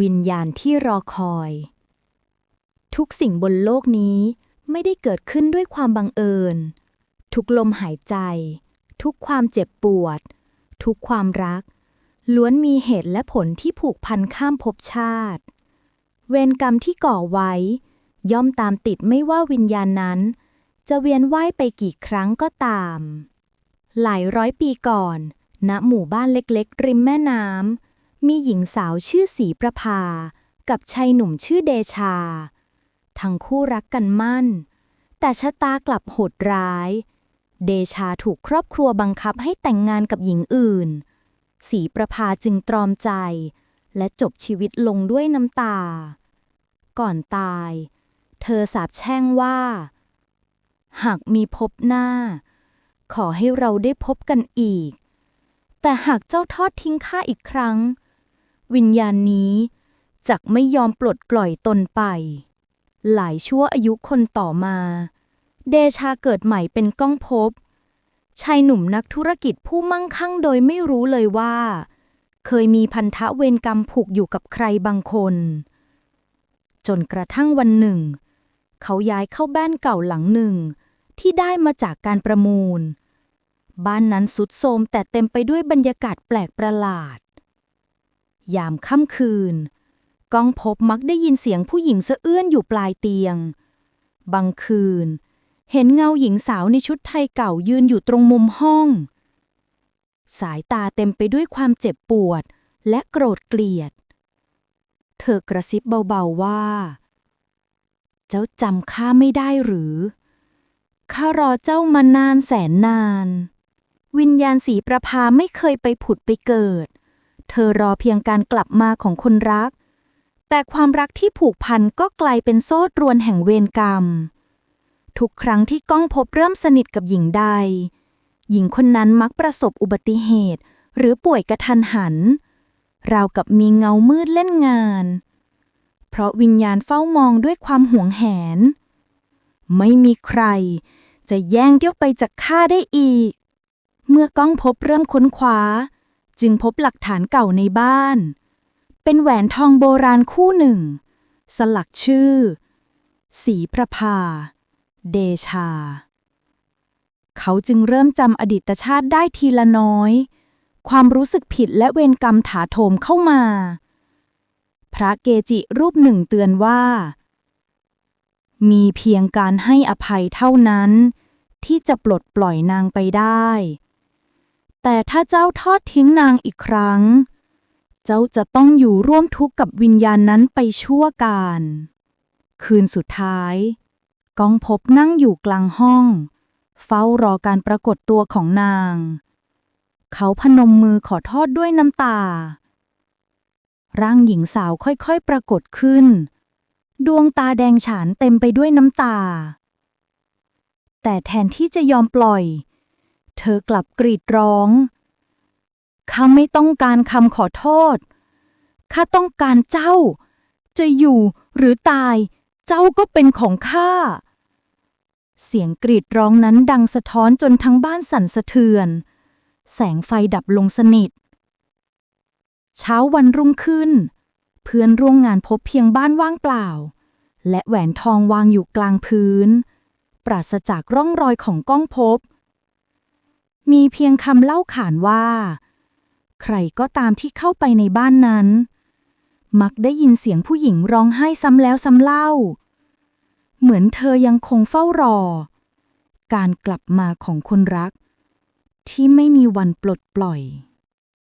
วิญญาณที่รอคอย ทุกสิ่งบนโลกนี้ไม่ได้เกิดขึ้นด้วยความบังเอิญ ทุกลมหายใจ ทุกความเจ็บปวด ทุกความรัก ล้วนมีเหตุและผลที่ผูกพันข้ามภพชาติ เวรกรรมที่ก่อไว้ ย่อมตามติดไม่ว่าวิญญาณนั้น จะเวียนว่ายไปกี่ครั้งก็ตาม หลายร้อยปีก่อนณหมู่บ้านเล็กๆ ริมแม่น้ำ มีหญิงสาวชื่อสีประภา กับชายหนุ่มชื่อเดชา ทั้งคู่รักกันมั่น แต่ชะตากลับโหดร้าย เดชาถูกครอบครัวบังคับให้แต่งงานกับหญิงอื่น สีประภาจึงตรอมใจ และจบชีวิตลงด้วยน้ำตา ก่อนตาย เธอสาปแช่งว่า หากมีพบหน้า ขอให้เราได้พบกันอีกแต่หากเจ้าทอดทิ้งข้าอีกครั้ง วิญญาณนี้จักไม่ยอมปลดปล่อยตนไป หลายชั่วอายุคนต่อมา เดชาเกิดใหม่เป็นก้องภพชายหนุ่มนักธุรกิจผู้มั่งคั่งโดยไม่รู้เลยว่า เคยมีพันธะเวรกรรมผูกอยู่กับใครบางคน จนกระทั่งวันหนึ่ง เขาย้ายเข้าบ้านเก่าหลังหนึ่ง ที่ได้มาจากการประมูล บ้านนั้นสุดโทมแต่เต็มไปด้วยบรรยากาศแปลกประหลาด ยามค่ำคืนก้องพบมักได้ยินเสียงผู้หญิงสะเอื้อนอยู่ปลายเตียง บางคืน เห็นเงาหญิงสาวในชุดไทยเก่ายืนอยู่ตรงมุมห้อง สายตาเต็มไปด้วยความเจ็บปวดและโกรธเกลียด เธอกระซิบเบาๆว่า เจ้าจำข้าไม่ได้หรือ ข้ารอเจ้ามานานแสนนาน วิญญาณสีประภาไม่เคยไปผุดไปเกิด เธอรอเพียงการกลับมาของคนรัก แต่ความรักที่ผูกพันก็กลายเป็นโซ่ตรวนแห่งเวรกรรม ทุกครั้งที่ก้องพบเริ่มสนิทกับหญิงใด หญิงคนนั้นมักประสบอุบัติเหตุ หรือป่วยกระทันหัน ราวกับมีเงามืดเล่นงาน เพราะวิญญาณเฝ้ามองด้วยความหวงแหน ไม่มีใคร จะแย่งเดี่ยวไปจากข้าได้อีก เมื่อก้องพบเริ่มค้นคว้า จึงพบหลักฐานเก่าในบ้าน เป็นแหวนทองโบราณคู่หนึ่ง สลักชื่อ สีประภา เดชา เขาจึงเริ่มจำอดีตชาติได้ทีละน้อย ความรู้สึกผิดและเวรกรรมถาโถมเข้ามา พระเกจิรูปหนึ่งเตือนว่า มีเพียงการให้อภัยเท่านั้น ที่จะปลดปล่อยนางไปได้ แต่ถ้าเจ้าทอดทิ้งนางอีกครั้ง เจ้าจะต้องอยู่ร่วมทุกข์กับวิญญาณนั้นไปชั่วการ คืนสุดท้าย กองพบนั่งอยู่กลางห้อง เฝ้ารอการปรากฏตัวของนาง เขาพนมมือขอโทษด้วยน้ำตา ร่างหญิงสาวค่อยๆปรากฏขึ้น ดวงตาแดงฉานเต็มไปด้วยน้ำตา แต่แทนที่จะยอมปล่อย เธอกลับกรีดร้อง ข้าไม่ต้องการคำขอโทษ ข้าต้องการเจ้า จะอยู่หรือตาย เจ้าก็เป็นของข้า เสียงกรีดร้องนั้นดังสะท้อนจนทั้งบ้านสั่นสะเทือน แสงไฟดับลงสนิท เช้าวันรุ่งขึ้น เพื่อนร่วมงานพบเพียงบ้านว่างเปล่า และแหวนทองวางอยู่กลางพื้น ปราศจากร่องรอยของก้องพบ มีเพียงคำเล่าขานว่า ใครก็ตามที่เข้าไปในบ้านนั้น มักได้ยินเสียงผู้หญิงร้องไห้ซ้ำแล้วซ้ำเล่า เหมือนเธอยังคงเฝ้ารอ การกลับมาของคนรัก ที่ไม่มีวันปลดปล่อย